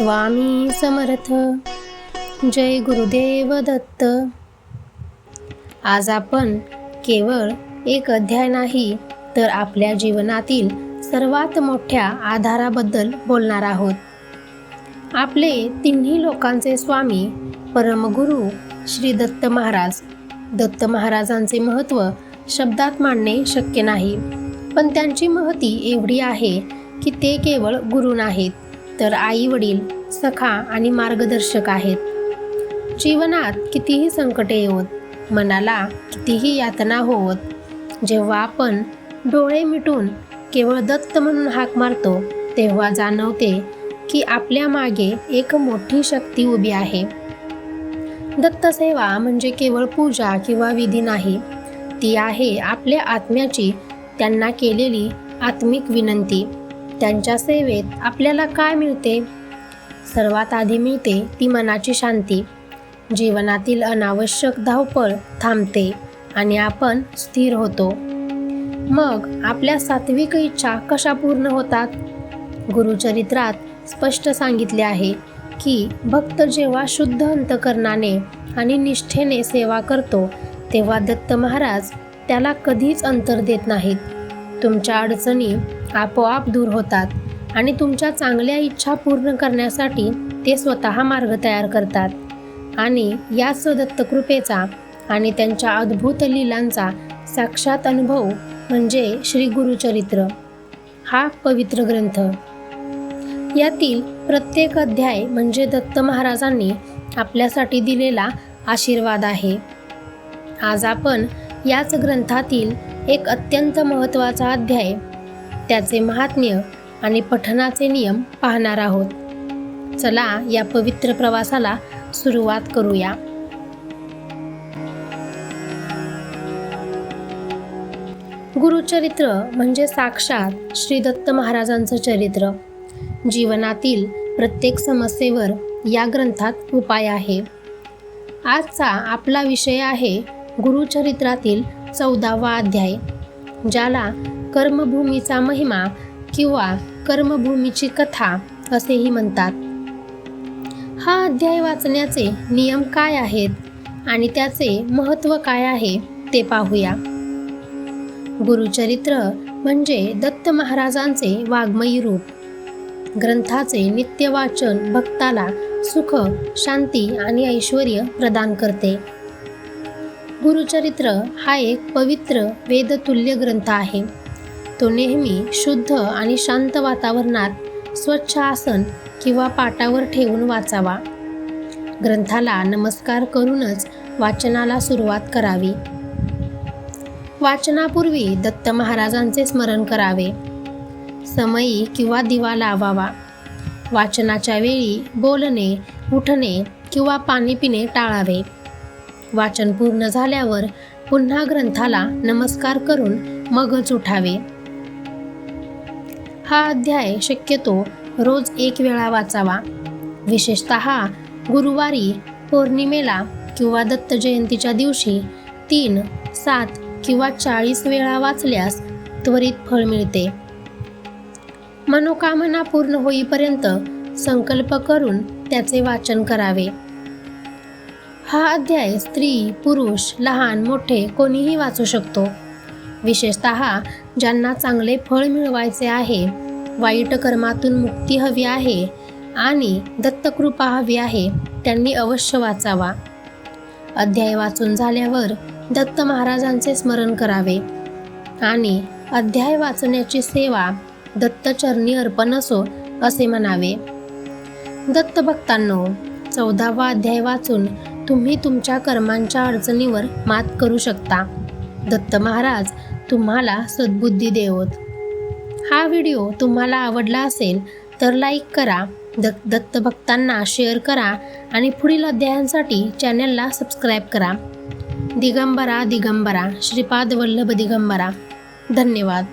स्वामी समर्थ. जय गुरुदेव दत्त. आज आपण केवळ एक अध्याय नाही तर आपल्या जीवनातील सर्वात मोठ्या आधाराबद्दल बोलणार आहोत. आपले तिन्ही लोकांचे स्वामी परमगुरु श्री दत्त महाराज. दत्त महाराजांचे महत्त्व शब्दात मांडणे शक्य नाही पण त्यांची महती एवढी आहे की ते केवळ गुरु नाहीत. तर आई वडील सखा आणि मार्गदर्शक आहेत. जीवनात कितीही संकटे येवत मनाला कितीही यातना होवत जेव्हा आपण डोळे मिटून केवळ दत्त म्हणून हाक मारतो तेव्हा जाणवते की आपल्या मागे एक मोठी शक्ती उभी आहे. दत्तसेवा म्हणजे केवळ पूजा किंवा विधी नाही ती आहे आपल्या आत्म्याची त्यांना केलेली आत्मिक विनंती. त्यांच्या सेवेत आपल्याला काय मिळते? सर्वात आधी मिळते ती मनाची शांती. जीवनातील अनावश्यक धावपळ थांबते आणि आपण स्थिर होतो. मग आपल्या सात्विक इच्छा कशा पूर्ण होतात? गुरुचरित्रात स्पष्ट सांगितले आहे की भक्त जेव्हा शुद्ध अंतकरणाने आणि निष्ठेने सेवा करतो तेव्हा दत्त महाराज त्याला कधीच अंतर देत नाहीत. तुमच्या अडचणी आपोआप दूर होतात आणि तुमच्या चांगल्या इच्छा पूर्ण करण्यासाठी ते स्वतः मार्ग तयार करतात. आणि याच दत्तकृपेचा आणि त्यांच्या अद्भुत लीलांचा साक्षात अनुभव म्हणजे श्री गुरुचरित्र. हा पवित्र ग्रंथ. यातील प्रत्येक अध्याय म्हणजे दत्त महाराजांनी आपल्यासाठी दिलेला आशीर्वाद आहे. आज आपण याच ग्रंथातील एक अत्यंत महत्त्वाचा अध्याय. त्याचे महात्म्य आणि पठणाचे नियम पाहणार आहोत. चला या पवित्र प्रवासाला सुरुवात करूया. गुरुचरित्र म्हणजे साक्षात श्री दत्त महाराजांचं चरित्र. जीवनातील प्रत्येक समस्येवर या ग्रंथात उपाय आहे. आजचा आपला विषय आहे गुरुचरित्रातील चौदावा अध्याय ज्याला कर्मभूमीचा महिमा किंवा कर्मभूमीची कथा असेही म्हणतात. हा अध्याय वाचण्याचे नियम काय आहेत आणि त्याचे महत्त्व काय आहे ते पाहूया. गुरुचरित्र म्हणजे दत्त महाराजांचे वाङ्मयी रूप. ग्रंथाचे नित्यवाचन भक्ताला सुख शांती आणि ऐश्वर प्रदान करते. गुरुचरित्र हा एक पवित्र वेदतुल्य ग्रंथ आहे. तो नेहमी शुद्ध आणि शांत वातावरणात स्वच्छ आसन किंवा पाटावर ठेवून वाचावा. ग्रंथाला नमस्कार करूनच वाचनाला सुरुवात करावी. वाचनापूर्वी दत्त महाराजांचे स्मरण करावे. समयी किंवा दिवा लावावा. वाचनाच्या वेळी बोलणे उठणे किंवा पाणी पिणे टाळावे. वाचन पूर्ण झाल्यावर पुन्हा ग्रंथाला नमस्कार करून मगच उठावे. हा अध्याय शक्यतो रोज एक वेळा वाचावा. विशेषत गुरुवारी पौर्णिमेला किंवा दत्त जयंतीच्या दिवशी तीन सात किंवा चाळीस वेळा वाचल्यास त्वरित फळ मिळते. मनोकामना पूर्ण होईपर्यंत संकल्प करून त्याचे वाचन करावे. हा अध्याय स्त्री पुरुष लहान मोठे कोणीही वाचू शकतो. विशेषत ज्यांना चांगले फळ मिळवायचे आहे वाईट कर्मातून मुक्ती हवी आहे आणि दत्तकृपा हवी आहे त्यांनी अवश्य वाचावा. अध्याय वाचून झाल्यावर दत्त महाराजांचे स्मरण करावे आणि अध्याय वाचण्याची सेवा दत्तचरणी अर्पण असो असे म्हणावे. दत्त भक्तांनो चौदावा अध्याय वाचून तुम्ही तुमच्या कर्मांच्या अडचणीवर मात करू शकता. दत्त महाराज तुम्हाला सद्बुद्धी देवत. हा व्हिडिओ तुम्हाला आवडला असेल तर लाईक करा द दत्त भक्तांना शेअर करा आणि पुढील अध्यायांसाठी चॅनलला सबस्क्राईब करा. दिगंबरा दिगंबरा श्रीपाद वल्लभ दिगंबरा. धन्यवाद.